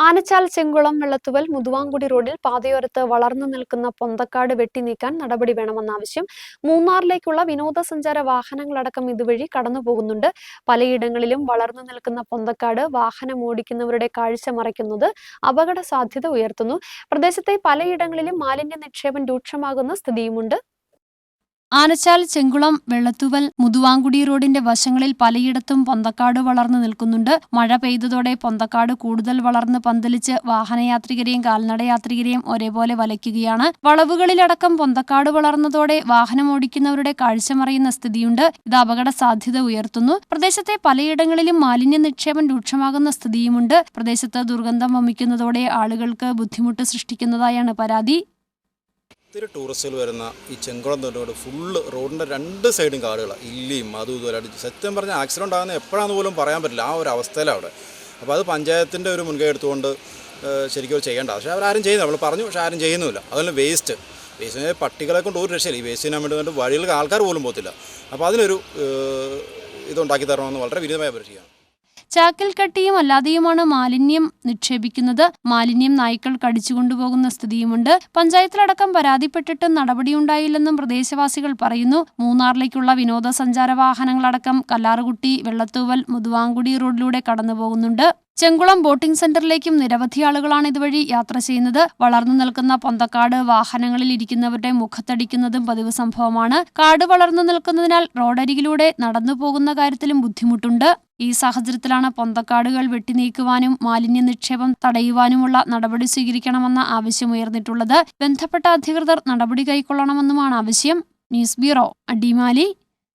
ആനച്ചാൽ ചെങ്കുളം വെള്ളത്തുവൽ മുതുവാങ്കുടി റോഡിൽ പാതയോരത്ത് വളർന്നു നിൽക്കുന്ന പൊന്തക്കാട് വെട്ടിനീക്കാൻ നടപടി വേണമെന്ന ആവശ്യം മൂന്നാറിലേക്കുള്ള വിനോദസഞ്ചാര വാഹനങ്ങളടക്കം ഇതുവഴി കടന്നുപോകുന്നുണ്ട് പലയിടങ്ങളിലും വളർന്നു നിൽക്കുന്ന പൊന്തക്കാട് വാഹനം ഓടിക്കുന്നവരുടെ കാഴ്ച മറയ്ക്കുന്നത് അപകട സാധ്യത ഉയർത്തുന്നു. പ്രദേശത്തെ പലയിടങ്ങളിലും മാലിന്യ നിക്ഷേപം രൂക്ഷമാകുന്ന സ്ഥിതിയുമുണ്ട്. ആനച്ചാൽ ചെങ്കുളം വെള്ളത്തുവൽ മുതുവാങ്കുടി റോഡിന്റെ വശങ്ങളിൽ പലയിടത്തും പൊന്തക്കാട് വളർന്നു നിൽക്കുന്നുണ്ട്. മഴ പെയ്തതോടെ പൊന്തക്കാട് കൂടുതൽ വളർന്ന് പന്തലിച്ച് വാഹനയാത്രികരെയും കാൽനടയാത്രികരെയും ഒരേപോലെ വലയ്ക്കുകയാണ്. വളവുകളിലടക്കം പൊന്തക്കാട് വളർന്നതോടെ വാഹനം ഓടിക്കുന്നവരുടെ കാഴ്ച മറയുന്ന സ്ഥിതിയുണ്ട്. ഇത് അപകട സാധ്യത ഉയർത്തുന്നു. പ്രദേശത്തെ പലയിടങ്ങളിലും മാലിന്യ നിക്ഷേപം രൂക്ഷമാകുന്ന സ്ഥിതിയുമുണ്ട്. പ്രദേശത്ത് ദുർഗന്ധം വമിക്കുന്നതോടെ ആളുകൾക്ക് ബുദ്ധിമുട്ട് സൃഷ്ടിക്കുന്നതായാണ് പരാതി. ഒത്തിരി ടൂറിസ്റ്റുകൾ വരുന്ന ഈ ചെങ്കുളം തൊട്ടുകൊണ്ട് ഫുള്ള് റോഡിന്റെ രണ്ട് സൈഡും കാടുകളാണ് ഇല്ലിയും അതും ഇതുപോലെ സത്യം പറഞ്ഞാൽ ആക്സിഡന്റ് ആകുന്ന എപ്പോഴാണെന്ന് പോലും പറയാൻ പറ്റില്ല. ആ ഒരു അവസ്ഥയിലാണ് അവിടെ. അപ്പോൾ അത് പഞ്ചായത്തിന്റെ ഒരു മുൻകൈ എടുത്തുകൊണ്ട് ശരിക്കും അവർ ചെയ്യേണ്ട പക്ഷേ അവരാരും ചെയ്യുന്നില്ല. നമ്മൾ പറഞ്ഞു പക്ഷേ ആരും ചെയ്യുന്നില്ല അതുപോലെ വേസ്റ്റ് വേസ്റ്റ് പട്ടികളെ കൊണ്ട് ഒരു രക്ഷയില്ല. ഈ വേസ്റ്റ് ചെയ്യാൻ വേണ്ടി വേണ്ടി വഴികൾക്ക് ആൾക്കാർ പോലും പോകത്തില്ല. അപ്പോൾ അതിനൊരു ഇതുണ്ടാക്കി തരണമെന്ന് വളരെ വിനീതമായി അപേക്ഷിക്കുകയാണ് ചാക്കിൽ കട്ടിയും അല്ലാതെയുമാണ് മാലിന്യം നിക്ഷേപിക്കുന്നത്. മാലിന്യം നായ്ക്കൾ കടിച്ചുകൊണ്ടുപോകുന്ന സ്ഥിതിയുമുണ്ട്. പഞ്ചായത്തിലടക്കം പരാതിപ്പെട്ടിട്ടും നടപടിയുണ്ടായില്ലെന്നും പ്രദേശവാസികൾ പറയുന്നു. മൂന്നാറിലേക്കുള്ള വിനോദസഞ്ചാര വാഹനങ്ങളടക്കം കല്ലാറുകുട്ടി വെള്ളത്തൂവൽ മുതുവാങ്കുടി റോഡിലൂടെ കടന്നുപോകുന്നുണ്ട്. ചെങ്കുളം ബോട്ടിംഗ് സെന്ററിലേക്കും നിരവധി ആളുകളാണ് ഇതുവഴി യാത്ര ചെയ്യുന്നത്. വളർന്നു നിൽക്കുന്ന പൊന്തക്കാട് വാഹനങ്ങളിൽ ഇരിക്കുന്നവരുടെ മുഖത്തടിക്കുന്നതും പതിവ് സംഭവമാണ്. കാട് വളർന്നു നിൽക്കുന്നതിനാൽ റോഡരികിലൂടെ നടന്നു പോകുന്ന കാര്യത്തിലും ബുദ്ധിമുട്ടുണ്ട്. ഈ സാഹചര്യത്തിലാണ് പൊന്തക്കാടുകൾ വെട്ടിനീക്കുവാനും മാലിന്യ നിക്ഷേപം തടയുവാനുമുള്ള നടപടി സ്വീകരിക്കണമെന്ന ആവശ്യമുയർന്നിട്ടുള്ളത് ബന്ധപ്പെട്ട അധികൃതർ നടപടി കൈക്കൊള്ളണമെന്നുമാണ് ആവശ്യം. News bureau Adimali.